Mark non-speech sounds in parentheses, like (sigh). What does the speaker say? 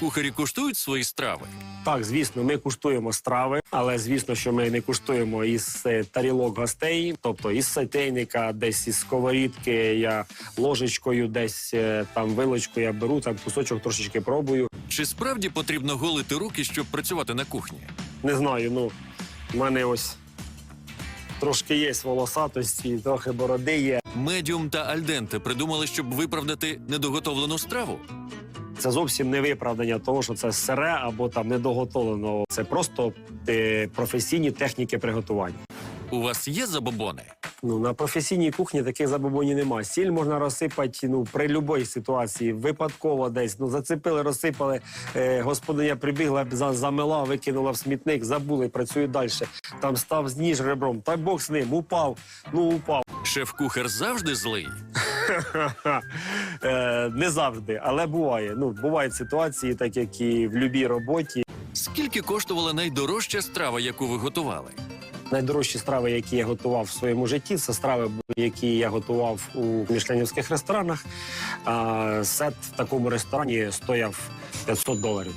Кухарі куштують свої страви. Так, звісно, ми куштуємо страви, але звісно, що ми не куштуємо із е, тарілок гостей, тобто із сотейника, десь із сковорідки. Я ложечкою, десь е, там вилочкою я беру, там кусочок трошечки пробую. Чи справді потрібно голити руки, щоб працювати на кухні? Не знаю, ну в мене ось трошки є волосатості, трохи бороди є. Медіум та альденте придумали, щоб виправдати недоготовлену страву. Це зовсім не виправдання того, що це сире або там недоготовлено. Це просто е, професійні техніки приготування. У вас є забобони? Ну на професійній кухні таких забобонів немає. Сіль можна розсипати ну при будь-якій ситуації, випадково десь. Ну зацепили, розсипали. Е, господиня прибігла, за- замила, викинула в смітник, забули, працюють далі. Там став зніж ребром. Та Бог з ним, упав. Ну упав. Шеф-кухар завжди злий. (laughs) Е, не завжди, але буває. Ну бувають ситуації, так як і в будь-якій роботі. Скільки коштувала найдорожча страва, яку ви готували? Найдорожчі страви, які я готував в своєму житті, це страви, які я готував у мішленівських ресторанах. А, сет в такому ресторані стояв 500 доларів.